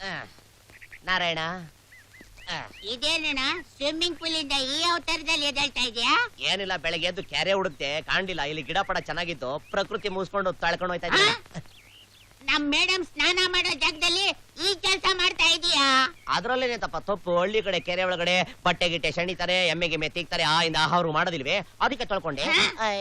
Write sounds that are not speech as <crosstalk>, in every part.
ಆ, ನಾರಾಯಣ. ಆ, ಇದೇನಣ್ಣ? Swimming pool ಇಂದ ಈ ಅವತಾರದಲ್ಲಿ ಎದ್ದೇಳ್ತಾ ಇದೆಯಾ? ಏನಿಲ್ಲ ಬೆಳಗ್ಗೆ ಎದ್ದು ಕೆರೆ ಹುಡುಕ್ತೆ ಕಾಣ್ಲಿಲ್ಲ. ಇಲ್ಲಿ ಗಿಡ ಪಡ ಚೆನ್ನಾಗಿತ್ತು. ಪ್ರಕೃತಿ ಮುಗಿಸ್ಕೊಂಡು ತಳ್ಕೊಂಡು ಹೋಯ್ತಾ ಇದ್ದೀನಿ ನಮ್ ಮೇಡಮ್ ಸ್ನಾನ ಮಾಡೋ ಜಾಗದಲ್ಲಿ ಈ ಕೆಲಸ ಮಾಡ್ತಾ ಇದೀಯಾ? ಅದ್ರಲ್ಲೇನೆ ತಪ್ಪ. ತಪ್ಪು ಹಳ್ಳಿ ಕಡೆ ಕೆರೆ ಒಳಗಡೆ ಬಟ್ಟೆ ಗಿಟ್ಟೆ ಶಣಿತಾರೆ ಎಮ್ಮೆಗೆ ಗಿಮ್ಮೆ ತಿಕ್ತಾರೆ ಆ ಇಂದ ಆಹಾರ ಮಾಡೋದಿಲ್ವೇ? ಅದಕ್ಕೆ ತೊಳ್ಕೊಂಡೆ. ಐ.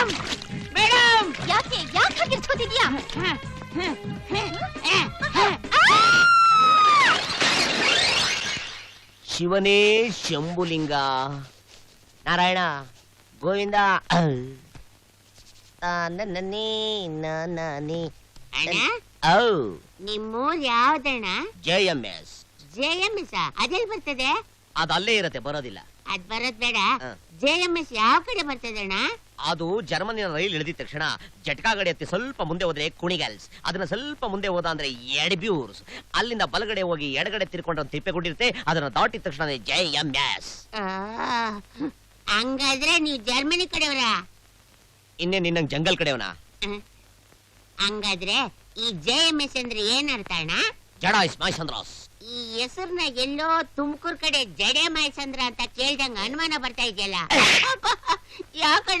ಮೇಡಮ್ ಮೇಡಮ್ ಯಾಕೆ ಯಾಕೆ ಹಾಗೆ ಇರ್ಸ್ಕೊತಿದ್ಯಾ ಶಿವನೇ ಶಂಭುಲಿಂಗ. ನಾರಾಯಣ ಗೋವಿಂದ. ನಾನಾನೇ. ಅಣ್ಣ ಔ. ನಿಮ್ಮೂರ್ ಯಾವ್ದಣ್ಣ? J M S J M S ಅದೆಲ್ ಬರ್ತದೆ? ಅದು ಅಲ್ಲೇ ಇರತ್ತೆ ಬರೋದಿಲ್ಲ. ಅದ್ ಬರೋದ್ ಬೇಡ. ಜೆ ಎಂ ಎಸ್ ಯಾವ ಕಡೆ ಬರ್ತದೆ ಅಣ್ಣ? ಅದು ಜರ್ಮನಿನ ರೈಲ್ ಇಳಿದ ತಕ್ಷಣ ಜಟಕಾ ಗಡಿ ಹತ್ತಿ ಸ್ವಲ್ಪ ಮುಂದೆ ಹೋದ್ರೆ ಕುಣಿಗಲ್ಸ್. ಅದನ್ನ ಸ್ವಲ್ಪ ಮುಂದೆ ಹೋದ ಅಂದ್ರೆ ಎಡ್ಬ್ಯೂರ್ಸ್. ಅಲ್ಲಿಂದ ಬಲಗಡೆ ಹೋಗಿ ಎಡಗಡೆ ತಿರ್ಕೊಂಡು ಒಂದು ತಿಪ್ಪೆ ಕೊಟ್ಟಿರುತ್ತೆ ಅದನ್ನ ದಾಟಿದ ತಕ್ಷಣ ಜೈ ಎಂ ಎಸ್. ಆ, ಹಂಗಾದ್ರೆ ನೀವು ಜರ್ಮನಿ ಕಡೆಯವರ? ಇನ್ನೇ ನಿನ್ನ ಜಂಗಲ್ ಕಡೆಯವನ? ಹಂಗಾದ್ರೆ ಈ ಜೈ ಎಂ ಎಸ್ ಅಂದ್ರೆ ಏನ್ ಅರ್ಥ ಅಣ್ಣ? ಜಡ ಇಸ್ ಮೈ ಚಂದ್ರಾಸ್. ಈ ಹೆಸರ್ನ ಎಲ್ಲೋ ತುಮಕೂರ್ ಕಡೆ ಜಡೆ ಮಾಯಸಂದ್ರ ಅಂತ ಕೇಳ್ದಂಗ ಅನುಮಾನ ಬರ್ತಾ ಇದೆಯಲ್ಲ? <laughs>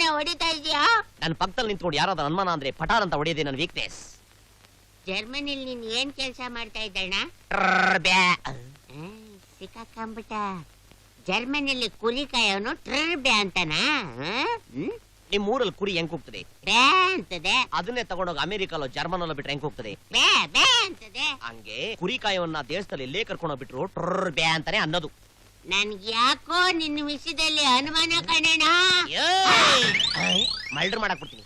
ಯಾಕಣ್ಣ ಹೊಡಿತಾ ಇದೆಯಾ ನನ್ನ ಪಕ್ಕದಲ್ಲಿ ನಿಂತ್ಕೊಂಡು ಯಾರಾದ್ರೂ ಅನುಮಾನ ಅಂದ್ರೆ ಪಟಾರ್ ಅಂತ ಹೊಡೆಯೋದೇ ನನ್ನ ವೀಕ್ನೆಸ್ ಜರ್ಮನಿಲಿ ನೀನ್ ಏನ್ ಕೆಲಸ ಮಾಡ್ತಾ ಇದ್ದಣ್ಣ ಸಿಕ್ಕಾಕಂಬಿಟ ಜರ್ಮನಿಲಿ ಕುರಿ ಕಾಯೋನು ಟ್ರರ್ ಬ್ಯಾ ಅಂತಾನ? ನಿಮ್ ಊರಲ್ಲಿ ಕುರಿ ಹೆಂಗ್ ಹೋಗ್ತದೆ ಬ್ಯಾ ಅಂತದೆ. ಅದನ್ನೇ ತಗೊಂಡೋಗಿ ಅಮೆರಿಕಲ್ಲೋ ಜರ್ಮನಲ್ಲೋ ಬಿಟ್ರೆ ಹೆಂಗ್ ಹೋಗ್ತದೆ ಬ್ಯಾ ಬ್ಯಾ ಅಂತದೆ. ಹಂಗೆ ಕುರಿ ಕಾಯವನ್ನ ದೇಶದಲ್ಲಿ ಎಲ್ಲೇ ಕರ್ಕೊಂಡೋಗ್ಬಿಟ್ರು ಟ್ರರ್ ಬ್ಯಾ ಅಂತಾನೆ ಅನ್ನೋದು. ನನ್ಗೆ ಯಾಕೋ ನಿನ್ನ ವಿಷಯದಲ್ಲಿ ಅನುಮಾನ ಕಣಣ್ಣ. ಮಲ್ಡರ್ ಮಾಡಕ್ ಬಿಡ್ತೀನಿ.